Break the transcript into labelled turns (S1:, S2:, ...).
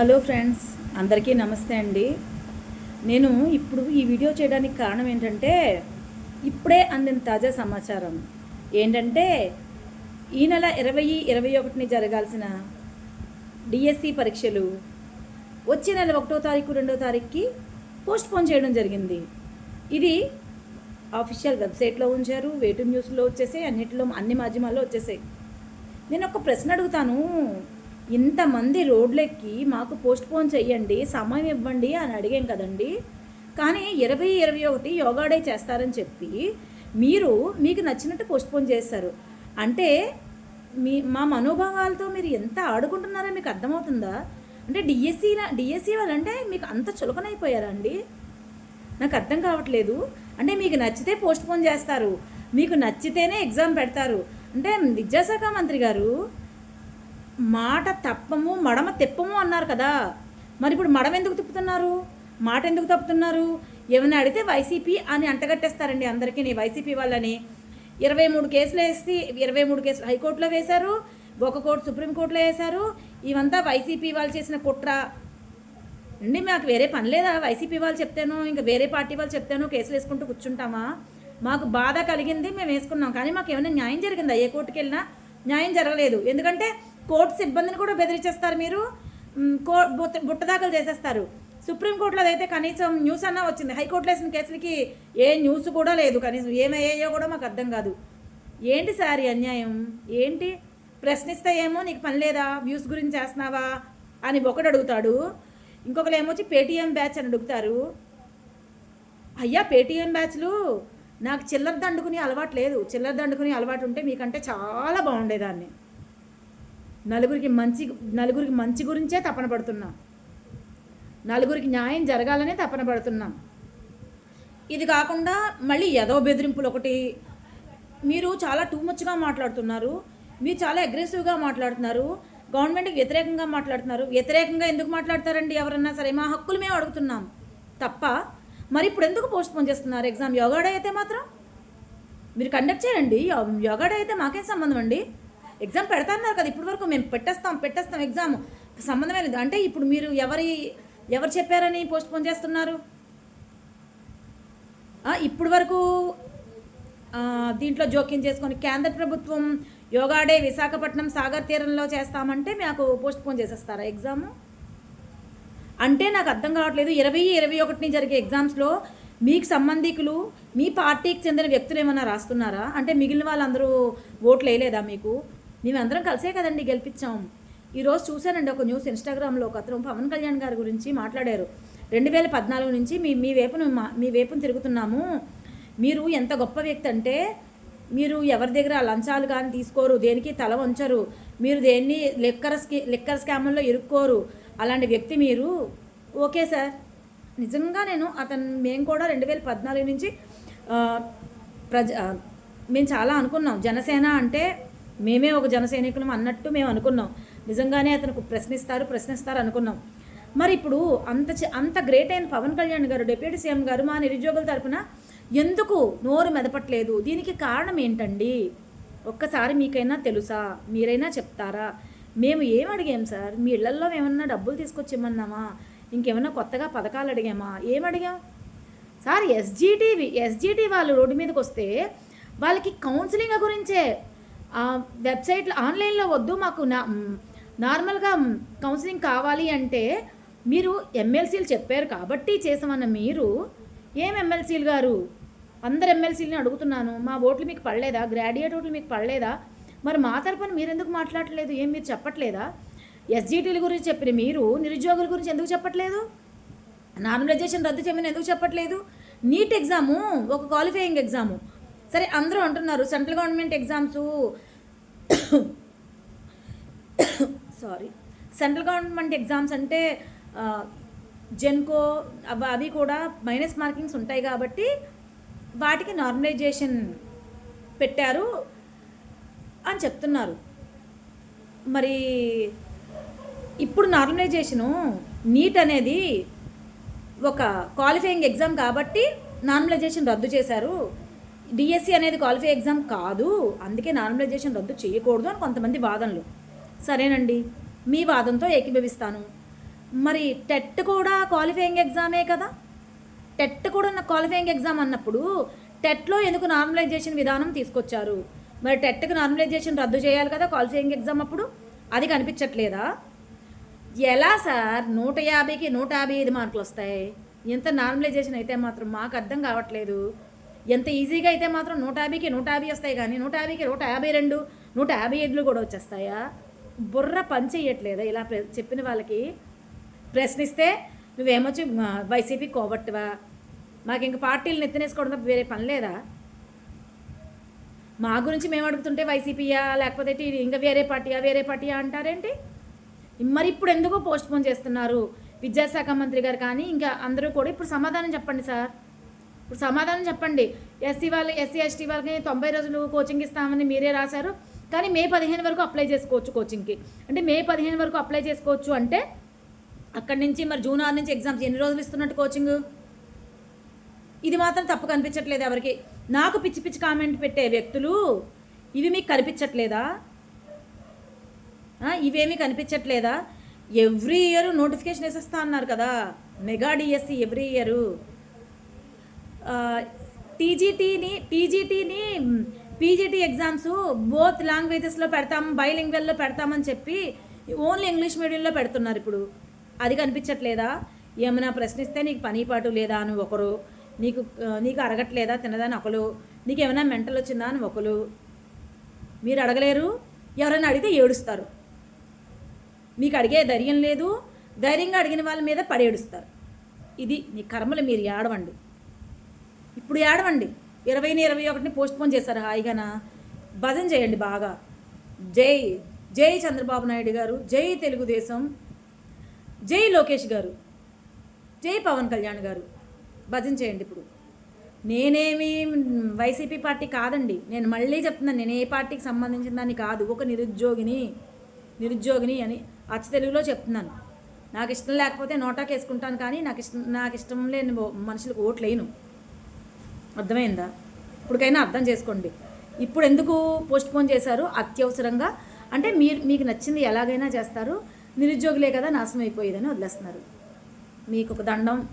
S1: Hello friends అందరికీ నమస్తే అండి. నేను ఇప్పుడు ఈ వీడియో చేయడానికి కారణం ఏంటంటే ఇప్పుడే అందిన తాజా సమాచారం. ఏంటంటే ఈ నెల ఇరవై ఇరవై ఒకటిని జరగాల్సిన డిఎస్సి పరీక్షలు వచ్చే నెల ఒకటో తారీఖు రెండో తారీఖుకి పోస్ట్ పోన్ చేయడం జరిగింది. ఇది ఆఫీషియల్ వెబ్సైట్లో ఉంచారు వేటు న్యూస్లో వచ్చేసాయి అన్నిటిలో అన్ని మాధ్యమాల్లో వచ్చేసాయి. నేను ఒక ప్రశ్న అడుగుతాను. ఇంతమంది రోడ్లెక్కి మాకు పోస్ట్పోన్ చేయండి చెయ్యండి సమయం ఇవ్వండి అని అడిగాం కదండి. కానీ ఇరవై ఇరవై ఒకటి యోగా డే చేస్తారని చెప్పి మీరు మీకు నచ్చినట్టు పోస్ట్పోన్ చేస్తారు అంటే మీ మా మనోభావాలతో మీరు ఎంత ఆడుకుంటున్నారో మీకు అర్థమవుతుందా? అంటే డిఎస్సీ డిఎస్సి వాళ్ళంటే మీకు అంత చులకనైపోయారా అండి నాకు అర్థం కావట్లేదు. అంటే మీకు నచ్చితే పోస్ట్పోన్ చేస్తారు. మీకు నచ్చితేనే ఎగ్జామ్ పెడతారు. అంటే విద్యాశాఖ మంత్రి గారు మాట తప్పము మడమ తెప్పము అన్నారు కదా. మరి ఇప్పుడు మడమ ఎందుకు తిప్పుతున్నారు? మాట ఎందుకు తప్పుతున్నారు? ఏమైనా అడిగితే వైసీపీ అని అంటగట్టేస్తారండి అందరికీ. నీ వైసీపీ వాళ్ళని ఇరవై మూడు కేసులు వేసి ఇరవై మూడు కేసులు హైకోర్టులో వేశారు ఒక కోర్టు సుప్రీంకోర్టులో వేశారు. ఇవంతా వైసీపీ వాళ్ళు చేసిన కుట్ర. అండి మాకు వేరే పని లేదా? వైసీపీ వాళ్ళు చెప్తాను ఇంకా వేరే పార్టీ వాళ్ళు చెప్తాను కేసులు వేసుకుంటూ కూర్చుంటామా? మాకు బాధ కలిగింది మేము వేసుకున్నాం. కానీ మాకు ఏమైనా న్యాయం జరిగిందా? ఏ కోర్టుకి వెళ్ళినా న్యాయం జరగలేదు. ఎందుకంటే కోర్టు సిబ్బందిని కూడా బెదిరించేస్తారు మీరు. కో బుట్ట దాఖలు చేసేస్తారు. సుప్రీంకోర్టులో అయితే కనీసం న్యూస్ అన్నా వచ్చింది. హైకోర్టులో వేసిన కేసులకి ఏ న్యూస్ కూడా లేదు. కనీసం ఏమయ్యాయో కూడా మాకు అర్థం కాదు. ఏంటి సార్ ఈ అన్యాయం? ఏంటి? ప్రశ్నిస్తే ఏమో నీకు పని లేదా? వ్యూస్ గురించి చేస్తున్నావా? అని ఒకడు అడుగుతాడు. ఇంకొకరు ఏమొచ్చి పేటీఎం బ్యాచ్ అని అడుగుతారు. అయ్యా పేటీఎం బ్యాచ్లు నాకు చిల్లర దండుకుని అలవాటు లేదు. చిల్లర దండుకుని అలవాటు ఉంటే మీకంటే చాలా బాగుండేదాన్ని. నలుగురికి మంచి నలుగురికి మంచి గురించే తపన పడుతున్నాం. నలుగురికి న్యాయం జరగాలనే తపన పడుతున్నాం. ఇది కాకుండా మళ్ళీ ఎదో బెదిరింపులు ఒకటి. మీరు చాలా టూ మచ్గా మాట్లాడుతున్నారు. మీరు చాలా అగ్రెసివ్గా మాట్లాడుతున్నారు. గవర్నమెంట్కి వ్యతిరేకంగా మాట్లాడుతున్నారు. వ్యతిరేకంగా ఎందుకు మాట్లాడతారండి ఎవరన్నా సరే? మా హక్కులు మేము అడుగుతున్నాం. తప్ప మరి ఇప్పుడు ఎందుకు పోస్ట్పోన్ చేస్తున్నారు? ఎగ్జామ్ యోగాడ అయితే మాత్రం? మీరు కండక్ట్ చేయండి. యో- అయితే మాకేం సంబంధం అండి? ఎగ్జామ్ పెడతాన్నారు కదా ఇప్పటి వరకు మేము పెట్టేస్తాం పెట్టేస్తాం ఎగ్జామ్ సంబంధమే లేదు. అంటే ఇప్పుడు మీరు ఎవరి ఎవరు చెప్పారని పోస్ట్ పోన్ చేస్తున్నారు ఇప్పుడు వరకు దీంట్లో జోక్యం చేసుకొని కేంద్ర ప్రభుత్వం యోగా డే విశాఖపట్నం సాగర్ తీరంలో చేస్తామంటే మాకు పోస్ట్ పోన్ చేసేస్తారా ఎగ్జాము అంటే నాకు అర్థం కావట్లేదు. ఇరవై ఇరవై ఒకటిని జరిగే ఎగ్జామ్స్లో మీకు సంబంధికులు మీ పార్టీకి చెందిన వ్యక్తులు ఏమైనా రాస్తున్నారా? అంటే మిగిలిన వాళ్ళందరూ ఓట్లు వేయలేదా మీకు? మేమందరం కలిసే కదండి గెలిపించాం. ఈరోజు చూశానండి ఒక న్యూస్ ఇన్స్టాగ్రామ్లో. ఒక అతను పవన్ కళ్యాణ్ గారి గురించి మాట్లాడారు. రెండు వేల పద్నాలుగు నుంచి మీ మీ వైపును మా- మీ వైపును తిరుగుతున్నాము. మీరు ఎంత గొప్ప వ్యక్తి అంటే మీరు ఎవరి దగ్గర లంచాలు కానీ తీసుకోరు దేనికి తల వంచరు మీరు దేన్ని లిక్కర్ స్కీ లిక్కర్ స్కామ్లో ఇరుక్కోరు అలాంటి వ్యక్తి మీరు. Okay sir. నిజంగా నేను అతను మేము కూడా రెండు వేల పద్నాలుగు నుంచి ప్రజ మేము చాలా అనుకున్నాం. జనసేన అంటే మేమే ఒక జన సైనికులం అన్నట్టు మేము అనుకున్నాం. నిజంగానే అతనికి ప్రశ్నిస్తారు ప్రశ్నిస్తారు అనుకున్నాం. మరి ఇప్పుడు అంత అంత గ్రేట్ అయిన పవన్ కళ్యాణ్ గారు డిప్యూటీ సీఎం గారు మా నిరుద్యోగుల తరపున ఎందుకు నోరు మెదపట్లేదు? దీనికి కారణం ఏంటండి? ఒక్కసారి మీకైనా తెలుసా? మీరైనా చెప్తారా? మేము ఏం అడిగాం సార్? మీ ఇళ్ళల్లో ఏమన్నా డబ్బులు తీసుకొచ్చి ఇమ్మన్నామా ఇంకేమన్నా కొత్తగా పథకాలు అడిగామా? ఏం అడిగాం? సార్ ఎస్జీటీ ఎస్జీటీ వాళ్ళు రోడ్డు మీదకి వస్తే వాళ్ళకి కౌన్సిలింగ్ గురించే వెబ్సైట్లో ఆన్లైన్లో వద్దు మాకు నా నార్మల్గా కౌన్సిలింగ్ కావాలి అంటే మీరు ఎమ్మెల్సీలు చెప్పారు కాబట్టి చేసామన్న మీరు. ఏం ఎమ్మెల్సీలు గారు? అందరు ఎమ్మెల్సీలని అడుగుతున్నాను. మా ఓట్లు మీకు పడలేదా? గ్రాడ్యుయేట్ ఓట్లు మీకు పడలేదా? మరి మా తరపున మీరు ఎందుకు మాట్లాడట్లేదు? ఏం మీరు చెప్పట్లేదా? ఎస్జీటీల గురించి చెప్పిన మీరు నిరుద్యోగుల గురించి ఎందుకు చెప్పట్లేదు? నార్మలైజేషన్ రద్దు చేయమని ఎందుకు చెప్పట్లేదు? నీట్ ఎగ్జాము ఒక క్వాలిఫైయింగ్ ఎగ్జాము. సరే అందరూ అంటున్నారు central government exams sorry. Central government exams అంటే జెన్కో అవి అవి కూడా మైనస్ మార్కింగ్స్ ఉంటాయి కాబట్టి వాటికి నార్మలైజేషన్ పెట్టారు అని చెప్తున్నారు. మరి ఇప్పుడు నార్మలైజేషను నీట్ అనేది ఒక క్వాలిఫైయింగ్ ఎగ్జామ్ కాబట్టి నార్మలైజేషన్ రద్దు చేశారు. డిఎస్సి అనేది క్వాలిఫై ఎగ్జామ్ కాదు. అందుకే నార్మలైజేషన్ రద్దు చేయకూడదు అని కొంతమంది వాదనలు. సరేనండి మీ వాదంతో ఏకీభవిస్తాను. మరి టెట్ కూడా క్వాలిఫైయింగ్ ఎగ్జామే కదా? టెట్ కూడా ఉన్న క్వాలిఫైయింగ్ ఎగ్జామ్ అన్నప్పుడు టెట్లో ఎందుకు నార్మలైజేషన్ విధానం తీసుకొచ్చారు? మరి టెట్కి నార్మలైజేషన్ రద్దు చేయాలి కదా క్వాలిఫైయింగ్ ఎగ్జామ్ అప్పుడు? అది కనిపించట్లేదా? ఎలా సార్? నూట యాభైకి నూట యాభై ఐదు మార్కులు వస్తాయి ఇంత నార్మలైజేషన్ అయితే మాత్రం మాకు అర్థం కావట్లేదు. ఎంత ఈజీగా అయితే మాత్రం నూట యాభైకి నూట యాభై వస్తాయి కానీ నూట యాభైకి నూట యాభై రెండు నూట యాభై ఐదులు కూడా వచ్చేస్తాయా? బుర్ర పని చెయ్యట్లేదా? ఇలా చెప్పిన వాళ్ళకి ప్రశ్నిస్తే నువ్వేమొచ్చి వైసీపీ కోబట్టువా మాకు ఇంక పార్టీలు నెత్తినేసుకోవడం తప్ప వేరే పని లేదా? మా గురించి మేము అడుగుతుంటే వైసీపీయా? లేకపోతే ఇంకా వేరే పార్టీయా? వేరే పార్టీయా అంటారేంటి? మరి ఇప్పుడు ఎందుకు పోస్ట్ పోన్ చేస్తున్నారు విద్యాశాఖ మంత్రి గారు కానీ ఇంకా అందరూ కూడా ఇప్పుడు సమాధానం చెప్పండి సార్. ఇప్పుడు సమాధానం చెప్పండి. ఎస్సీ వాళ్ళు ఎస్సీ ఎస్టీ వాళ్ళకి తొంభై రోజులు కోచింగ్ ఇస్తామని మీరే రాశారు. కానీ మే పదిహేను వరకు అప్లై చేసుకోవచ్చు కోచింగ్కి అంటే మే పదిహేను వరకు అప్లై చేసుకోవచ్చు అంటే అక్కడి నుంచి మరి జూన్ ఆరు నుంచి ఎగ్జామ్స్ ఎన్ని రోజులు ఇస్తున్నట్టు కోచింగ్ ఇది మాత్రం తప్పు కనిపించట్లేదు ఎవరికి. నాకు పిచ్చి పిచ్చి కామెంట్ పెట్టే వ్యక్తులు ఇవి మీకు కనిపించట్లేదా? ఇవేమీ కనిపించట్లేదా? ఎవ్రీ ఇయర్ నోటిఫికేషన్ వేసేస్తా అన్నారు కదా. Mega DSC every year. టీజీటీని టీజీటీని పీజీటీ ఎగ్జామ్స్ బోత్ లాంగ్వేజెస్లో పెడతాం బైలింగ్వెల్లో పెడతామని చెప్పి ఓన్లీ ఇంగ్లీష్ మీడియంలో పెడుతున్నారు ఇప్పుడు. అది కనిపించట్లేదా? ఏమైనా ప్రశ్నిస్తే నీకు పని పాటు లేదా అని ఒకరు నీకు నీకు అరగట్లేదా తినదని ఒకరు నీకు ఏమైనా మెంటల్ వచ్చిందా అని ఒకరు. మీరు అడగలేరు ఎవరైనా అడిగితే ఏడుస్తారు. మీకు అడిగే ధైర్యం లేదు ధైర్యంగా అడిగిన వాళ్ళ మీద పడేడుస్తారు. ఇది మీ కర్మలు మీరు ఏడవండి. ఇప్పుడు ఏడవండి. ఇరవైని ఇరవై ఒకటిని పోస్ట్పోన్ చేశారు హాయిగాన? భజన చేయండి బాగా. జై జై చంద్రబాబు నాయుడు గారు జై తెలుగుదేశం జై లోకేష్ గారు జై పవన్ కళ్యాణ్ గారు భజన చేయండి ఇప్పుడు. నేనేమి వైసీపీ పార్టీ కాదండి. నేను మళ్ళీ చెప్తున్నాను నేను ఏ పార్టీకి సంబంధించిన దాన్ని కాదు. ఒక నిరుద్యోగిని నిరుద్యోగిని అని అచ్చ తెలుగులో చెప్తున్నాను. నాకు ఇష్టం లేకపోతే నోటాకేసుకుంటాను కానీ నాకు ఇష్టం నాకు ఇష్టం లేని మనుషులకు ఓట్లేను అర్థమైందా? ఇప్పటికైనా అర్థం చేసుకోండి. ఇప్పుడు ఎందుకు పోస్ట్ పోన్ చేశారు? అత్యవసరంగా. అంటే మీరు మీకు నచ్చింది ఎలాగైనా చేస్తారు. నిరుద్యోగులే కదా నాశనం అయిపోయేదని వదిలేస్తున్నారు. మీకు ఒక దండం